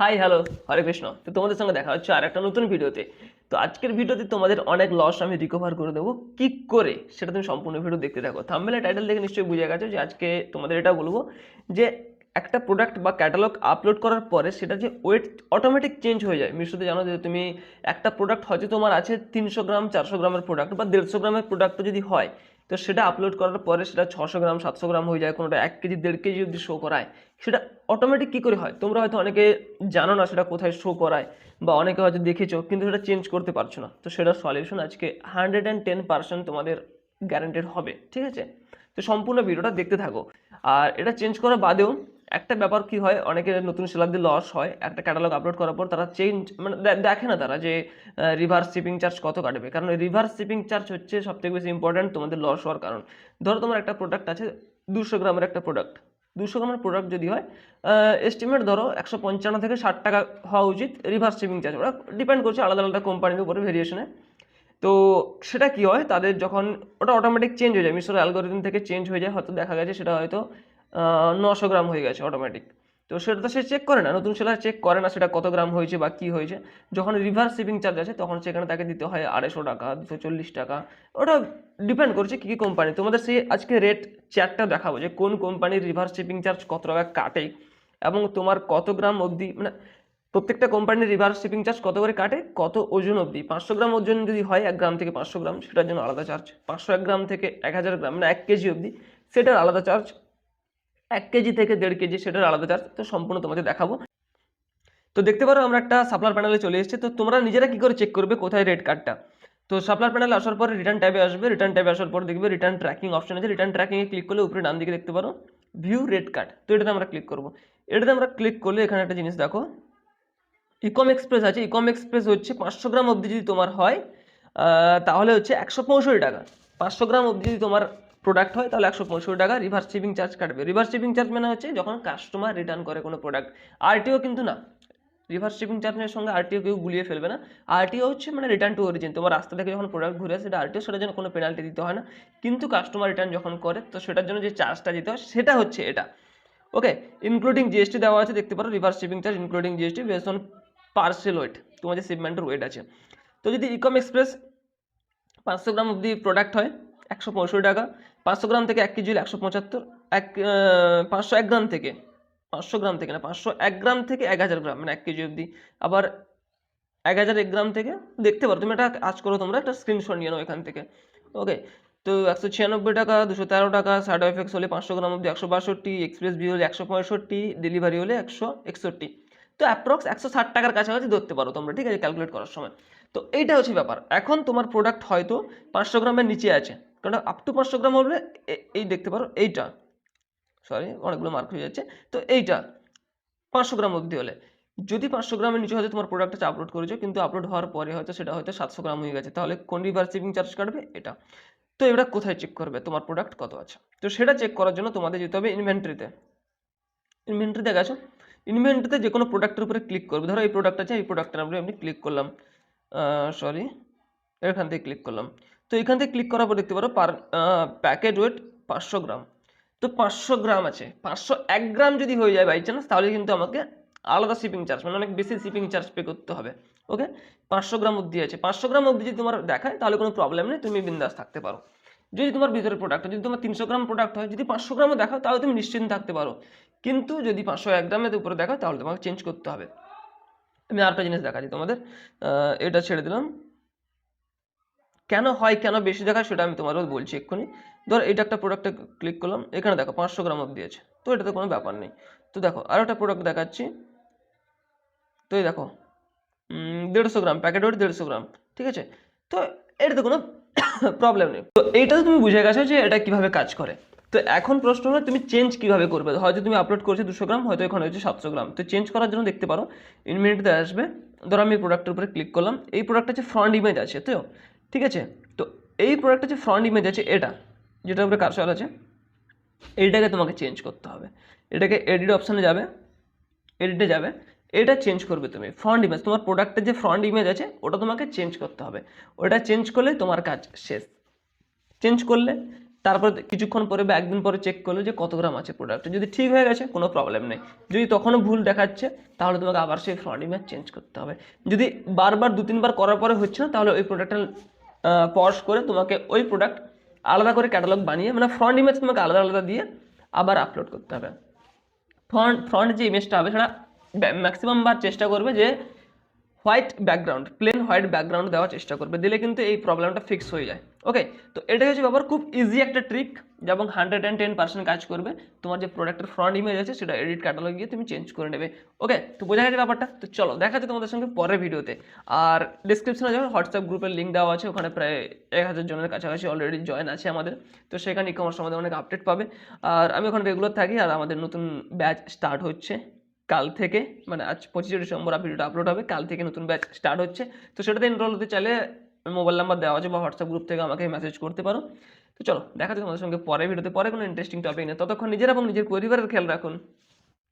Hi hello হরে কৃষ্ণ তো তোমাদের সঙ্গে দেখা হচ্ছে আর একটা নতুন ভিডিওতে। তো আজকের ভিডিওতে তোমাদের অনেক লস আমি রিকভার করে দেবো। কি করে? সেটা তুমি সম্পূর্ণ ভিডিও দেখতে থাকো। থাম্বেলে টাইটেল দেখে নিশ্চয়ই বুঝে গেছো যে আজকে তোমাদের এটা বলব যে একটা প্রোডাক্ট বা ক্যাটালগ আপলোড করার পরে সেটা যে ওয়েট অটোমেটিক চেঞ্জ হয়ে যায়। মিশোতে জানো যে তুমি একটা প্রোডাক্ট হয়তো তোমার আছে তিনশো গ্রাম, চারশো গ্রামের প্রোডাক্ট বা দেড়শো গ্রামের প্রোডাক্টও যদি হয় তো সেটা আপলোড করার পরে সেটা ছশো গ্রাম, সাতশো গ্রাম হয়ে যায়, কোনোটা এক কেজি, দেড় কেজি যদি শো করায়। সেটা অটোমেটিক কী করে হয়? তোমরা হয়তো অনেকে জানো না সেটা কোথায় শো করায় বা অনেকে হয়তো দেখেছ, কিন্তু সেটা চেঞ্জ করতে পারছ না। তো সেটার সলিউশন আজকে হান্ড্রেড অ্যান্ড টেন পার্সেন্ট তোমাদের গ্যারান্টেড হবে, ঠিক আছে? তো সম্পূর্ণ ভিডিওটা দেখতে থাকো। আর এটা চেঞ্জ করার বাদেও একটা ব্যাপার কি হয়, অনেকের নতুন সেলারদের লস হয়, একটা ক্যাটালগ আপলোড করার পর তারা চেঞ্জ মানে দেখে না তারা যে রিভার্স শিপিং চার্জ কত কাটবে। কারণ রিভার্স শিপিং চার্জ হচ্ছে সবথেকে বেশি ইম্পর্ট্যান্ট তোমাদের লস হওয়ার কারণ। ধরো তোমার একটা প্রোডাক্ট আছে, দুশো গ্রামের একটা প্রোডাক্ট দুশো গ্রামের প্রোডাক্ট যদি হয় এস্টিমেট ধরো একশো পঞ্চান্ন থেকে ষাট টাকা হওয়া উচিত রিভার্স শিপিং চার্জ ওরা ডিপেন্ড করছে আলাদা আলাদা কোম্পানির উপরে ভেরিয়েশনে তো সেটা কি হয়, তাদের যখন ওটা অটোমেটিক চেঞ্জ হয়ে যায়, মিশোর অ্যালগোরিদম থেকে চেঞ্জ হয়ে যায়, হয়তো দেখা গেছে সেটা হয়তো নশো গ্রাম হয়ে গেছে অটোমেটিক তো সেটা তো সে চেক করে না, নতুন সেলার চেক করে না সেটা কত গ্রাম হয়েছে বা কী হয়েছে। যখন রিভার্স শিপিং চার্জ আছে, তখন সেখানে তাকে দিতে হয় আড়াইশো টাকা, দুশো চল্লিশ টাকা। ওটা ডিপেন্ড করছে কী কী কোম্পানি তোমাদের সেই আজকে রেট চার্টটা দেখাবো যে কোন কোম্পানির রিভার্স শিপিং চার্জ কত টাকা কাটে এবং তোমার কত গ্রাম অবধি মানে প্রত্যেকটা কোম্পানির রিভার্স শিপিং চার্জ কত করে কাটে, কত ওজন অবধি। পাঁচশো গ্রাম ওজন যদি হয় এক গ্রাম থেকে পাঁচশো গ্রাম, সেটার জন্য আলাদা চার্জ পাঁচশো এক গ্রাম থেকে এক হাজার গ্রাম মানে এক কেজি অবধি, সেটার আলাদা চার্জ এক কেজি থেকে দেড় কেজি সেটার আলাদা চার্জ তো সম্পূর্ণ তোমাদের দেখাবো। তো দেখতে পারো আমরা একটা সাপ্লার প্যানেলে চলে এসেছি, তো তোমরা নিজেরা কি করে চেক করবে কোথায় রেট কার্ডটা তো সাপ্লার প্যানেল আসার পরে রিটার্ন ট্যাবে আসবে রিটার্ন ট্যাবে আসার পর দেখবে রিটার্ন ট্র্যাকিং অপশন আছে রিটার্ন ট্র্যাকিংয়ে ক্লিক করলে উপরে ডান দিকে দেখতে পারো ভিউ রেড কার্ড তো এটাতে আমরা ক্লিক করব। এটাতে আমরা ক্লিক করলে এখানে একটা জিনিস দেখো ইকম এক্সপ্রেস আছে ইকম এক্সপ্রেস হচ্ছে পাঁচশো গ্রাম অবধি যদি তোমার হয় তাহলে হচ্ছে একশো পঁয়ষট্টি টাকা। পাঁচশো গ্রাম অবধি যদি তোমার প্রোডাক্ট হয়, তাহলে একশো পঁয়ষট্টি টাকা রিভার্স শিপিং চার্জ কাটবে। রিভার্স শিপিং চার্জ মানে হচ্ছে যখন কাস্টমার রিটার্ন করে কোনো প্রোডাক্ট আরটিও কিন্তু না। রিভার্স শিপিং চার্জের সঙ্গে আরটিও কেউ গুলিয়ে ফেলবে না। আরটিও হচ্ছে মানে রিটার্ন টু অরিজিন তোমার রাস্তা থেকে যখন প্রোডাক্ট ঘুরে আসে, সেটা আরটিও সেটার জন্য কোনো পেনাল্টি দিতে হয় না। কিন্তু কাস্টমার রিটার্ন যখন করে, তো সেটার জন্য যে চার্জটা দিতে হয়, সেটা হচ্ছে এটা। ওকে ইনক্লুডিং জিএসটি দেওয়া আছে, দেখতে পারো reverse shipping charge including GST base on parcel weight তোমার যে শিপমেন্টের ওয়েট আছে। তো যদি ইকম এক্সপ্রেস পাঁচশো গ্রাম অবধি প্রোডাক্ট হয় একশো পঁয়ষট্টি টাকা, পাঁচশো গ্রাম থেকে এক কেজি হলে একশো পঁচাত্তর, এক পাঁচশো এক গ্রাম থেকে, পাঁচশো গ্রাম থেকে না, পাঁচশো এক গ্রাম থেকে এক হাজার গ্রাম মানে এক কেজি অবধি। আবার এক হাজার এক গ্রাম থেকে, দেখতে পারো, তুমি একটা কাজ করো, তোমরা একটা স্ক্রিনশট নিয়ে নাও এখান থেকে। ওকে তো একশো ছিয়ানব্বই টাকা, দুশো তেরো টাকা সাইড এফেক্টস হলে পাঁচশো গ্রাম অবধি একশো বাষট্টি এক্সপ্রেস বি হলে একশো পঁয়ষট্টি ডেলিভারি হলে একশো একষট্টি। তো অ্যাপ্রক্স একশো ষাট টাকার কাছাকাছি ধরতে পারো তোমরা, ঠিক আছে ক্যালকুলেট করার সময়। তো এইটা হচ্ছে ব্যাপার, এখন তোমার প্রোডাক্ট হয়তো পাঁচশো গ্রামের নিচে আছে। কারণ আপ টু পাঁচশো গ্রাম এ- এই দেখতে পারো, এইটা। সরি অনেকগুলো মার্ক হয়ে যাচ্ছে। তো এইটা, পাঁচশো গ্রাম অবধি হলে। যদি পাঁচশো গ্রামের নিচে হয়তো তোমার প্রোডাক্টটা আপলোড করেছ, কিন্তু আপলোড হওয়ার পরে হয়তো সেটা হয়তো সাতশো গ্রাম হয়ে গেছে। তাহলে কোন রিভার্স শিপিং চার্জ কাটবে? এটা। তো এবার কোথায় চেক করবে? তোমার প্রোডাক্ট কত আছে? তো সেটা চেক করার জন্য তোমাদের যেতে হবে ইনভেন্টরিতে ইনভেন্টরিতে গেছো? ইনভেন্টরিতে যে কোনো প্রোডাক্টের উপরে ক্লিক করবে। ধরো এই প্রোডাক্ট আছে, এই প্রোডাক্টের উপরে আমি ক্লিক করলাম। সরি এখান থেকে ক্লিক করলাম। তো এখান থেকে ক্লিক করার পর দেখতে পারো পার প্যাকেট ওয়েট পাঁচশো গ্রাম। তো পাঁচশো গ্রাম আছে। পাঁচশো এক গ্রাম যদি হয়ে যায় বাই চান্স তাহলে কিন্তু আমাকে আলাদা শিপিং চার্জ মানে অনেক বেশি শিপিং চার্জ পে করতে হবে। ওকে পাঁচশো গ্রাম অবধি আছে। পাঁচশো গ্রাম অবধি যদি তোমার দেখায়, তাহলে কোনো প্রবলেম নেই, তুমি বিন্দাস থাকতে পারো। যদি তোমার ভিতরে প্রোডাক্ট হয় যদি তোমার তিনশো গ্রাম প্রোডাক্ট হয়, যদি পাঁচশো গ্রামও দেখাও, তাহলে তুমি নিশ্চিন্ত থাকতে পারো। কিন্তু যদি পাঁচশো এক গ্রামের উপরে দেখাও, তাহলে তোমাকে চেঞ্জ করতে হবে। আমি আরেকটা জিনিস দেখাচ্ছি তোমাদের। এটা ছেড়ে দিলাম। কেন হয়, কেন বেশি দেখায় সেটা আমি তোমারও বলছি এক্ষুনি। ধর এটা একটা প্রোডাক্টে ক্লিক করলাম, এখানে দেখো পাঁচশো গ্রাম অবধি আছে তো এটাতে কোনো ব্যাপার নেই। তো দেখো আরও একটা প্রোডাক্ট দেখাচ্ছি। তো এই দেখো দেড়শো গ্রাম প্যাকেট ওয়েট দেড়শো গ্রাম, ঠিক আছে? তো এটাতে কোনো প্রবলেম নেই। তো এইটা তো তুমি বুঝে গেছো যে এটা কীভাবে কাজ করে। তো এখন প্রশ্ন হলো, তুমি চেঞ্জ কীভাবে করবে? হয়তো তুমি আপলোড করছ দুশো গ্রাম, হয়তো এখানে হচ্ছে সাতশো গ্রাম। তো চেঞ্জ করার জন্য দেখতে পারো ইন মিনিটতে আসবে। ধরো আমি প্রোডাক্টের উপরে ক্লিক করলাম, এই প্রোডাক্টটা হচ্ছে ফ্রন্ট ইমেজ আছে, তো ঠিক আছে? তো এই প্রোডাক্টটা যে ফ্রন্ট ইমেজ আছে, এটা, যেটার উপরে কারশাল আছে, এইটাকে তোমাকে চেঞ্জ করতে হবে। এটাকে এডিট অপশানে যাবে এডিটে যাবে, এটা চেঞ্জ করবে তুমি। ফ্রন্ট ইমেজ তোমার প্রোডাক্টের যে ফ্রন্ট ইমেজ আছে, ওটা তোমাকে চেঞ্জ করতে হবে। ওটা চেঞ্জ করলে তোমার কাজ শেষ। চেঞ্জ করলে, তারপর কিছুক্ষণ পরে বা একদিন পরে চেক করলে যে কত গ্রাম আছে প্রোডাক্টে যদি ঠিক হয়ে গেছে, কোনো প্রবলেম নেই। যদি তখনও ভুল দেখাচ্ছে, তাহলে তোমাকে আবার সেই ফ্রন্ট ইমেজ চেঞ্জ করতে হবে। যদি বারবার দু তিনবার করার পরে হচ্ছে না, তাহলে ওই প্রোডাক্টটা পজ করে তোমাকে ওই প্রোডাক্ট আলাদা করে ক্যাটালগ বানিয়ে মানে ফ্রন্ট ইমেজ তোমাকে আলাদা আলাদা দিয়ে আবার আপলোড করতে হবে। ফ্রন্ট ফ্রন্ট যে ইমেজটা হবে সেটা ম্যাক্সিমাম বার চেষ্টা করবে যে white background plain white background দেওয়ার চেষ্টা করবে, দিলে কিন্তু এই প্রবলেমটা ফিক্স হয়ে যায়। ওকে তো এটাই হচ্ছে ব্যাপার। খুব ইজি একটা ট্রিক এবং হান্ড্রেড অ্যান্ড টেন পার্সেন্ট কাজ করবে। তোমার যে প্রোডাক্টের ফ্রন্ট ইমেজ আছে, সেটা এডিট ক্যাটালগ গিয়ে তুমি চেঞ্জ করে নেবে। ওকে তো বোঝা গেছে ব্যাপারটা? তো চলো, দেখা যাচ্ছে তোমাদের সঙ্গে পরের ভিডিওতে আর ডিসক্রিপশনে যখন হোয়াটসঅ্যাপ গ্রুপের লিঙ্ক দেওয়া আছে। ওখানে প্রায় এক হাজার জনের কাছাকাছি অলরেডি জয়েন আছে আমাদের। তো সেখানে ই কমার্স আমাদের অনেক আপডেট পাবে। আর আমি ওখানে রেগুলার থাকি, আর আমাদের নতুন ব্যাচ স্টার্ট হচ্ছে কাল থেকে। মানে আজ পঁচিশে ডিসেম্বর ভিডিওটা আপলোড হবে, কাল থেকে নতুন ব্যাচ স্টার্ট হচ্ছে। তো সেটাতে এনরোল হতে চাইলে মোবাইল নাম্বার দেওয়া আছে বা হোয়াটসঅ্যাপ গ্রুপ থেকে আমাকে মেসেজ করতে পারো। তো চলো, দেখা যাচ্ছে তোমাদের সঙ্গে পরে ভিডিওতে পরে কোনো ইন্টারেস্টিং টপিক নিয়ে। ততক্ষণ নিজের এবং নিজের পরিবারের খেয়াল রাখুন।